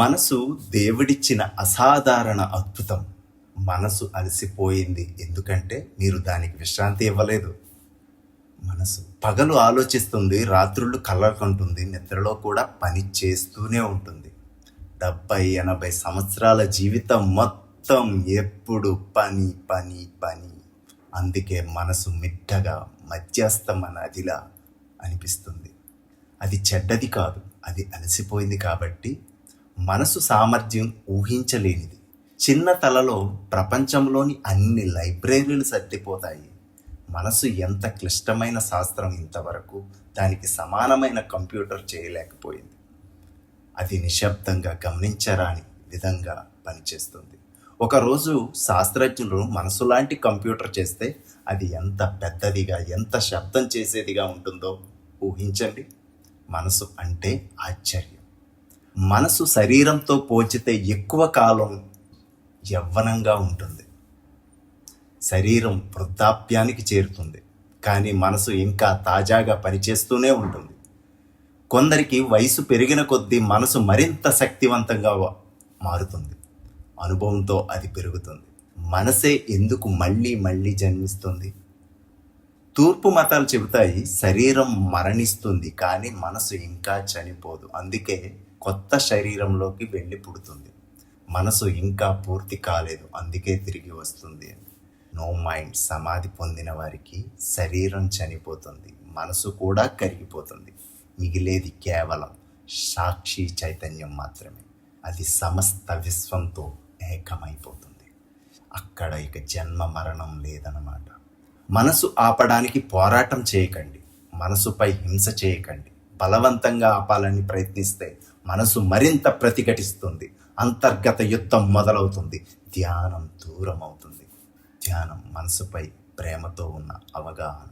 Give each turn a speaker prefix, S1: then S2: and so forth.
S1: మనసు దేవుడిచ్చిన అసాధారణ అద్భుతం. మనసు అలసిపోయింది. ఎందుకంటే మీరు దానికి విశ్రాంతి ఇవ్వలేదు. మనసు పగలు ఆలోచిస్తుంది రాత్రులు కళ్ళకంటుంది నిద్రలో కూడా పని చేస్తూనే ఉంటుంది. డెబ్బై ఎనభై సంవత్సరాల జీవితం మొత్తం ఎప్పుడు పని పని పని. అందుకే మనసు మిట్టగా మధ్యస్థమ నదిలా అనిపిస్తుంది. అది చెడ్డది కాదు అది అలసిపోయింది కాబట్టి మనసు సామర్థ్యం ఊహించలేనిది. చిన్న తలలో ప్రపంచంలోని అన్ని లైబ్రరీలు సర్దిపోతాయి. మనసు ఎంత క్లిష్టమైన శాస్త్రం ఇంతవరకు దానికి సమానమైన కంప్యూటర్ చేయలేకపోయింది. అది నిశ్శబ్దంగా గమనించరాని విధంగా పనిచేస్తుంది. ఒకరోజు శాస్త్రజ్ఞులు మనసు లాంటి కంప్యూటర్ చేస్తే అది ఎంత పెద్దదిగా ఎంత శబ్దం చేసేదిగా ఉంటుందో ఊహించండి. మనసు అంటే ఆశ్చర్యం. మనసు శరీరంతో పోల్చితే ఎక్కువ కాలం యవ్వనంగా ఉంటుంది. శరీరం వృద్ధాప్యానికి చేరుతుంది. కానీ మనసు ఇంకా తాజాగా పనిచేస్తూనే ఉంటుంది. కొందరికి వయసు పెరిగిన కొద్దీ మనసు మరింత శక్తివంతంగా మారుతుంది. అనుభవంతో అది పెరుగుతుంది. మనసే ఎందుకు మళ్ళీ మళ్ళీ జన్మిస్తుంది? తూర్పు మతాలు చెబుతాయి శరీరం మరణిస్తుంది కానీ మనసు ఇంకా చనిపోదు. అందుకే కొత్త శరీరంలోకి వెళ్ళి పుడుతుంది. మనసు ఇంకా పూర్తి కాలేదు. అందుకే తిరిగి వస్తుంది. నో మైండ్ సమాధి పొందిన వారికి శరీరం చనిపోతుంది. మనసు కూడా కరిగిపోతుంది. మిగిలేది కేవలం సాక్షి చైతన్యం మాత్రమే. అది సమస్త విశ్వంతో ఏకమైపోతుంది. అక్కడ ఇక జన్మ మరణం లేదన్నమాట. మనసు ఆపడానికి పోరాటం చేయకండి. మనసుపై హింస చేయకండి. బలవంతంగా ఆపాలని ప్రయత్నిస్తే మనసు మరింత ప్రతిఘటిస్తుంది. అంతర్గత యుద్ధం మొదలవుతుంది. ధ్యానం దూరం అవుతుంది ధ్యానం మనసుపై ప్రేమతో ఉన్న అవగాహన.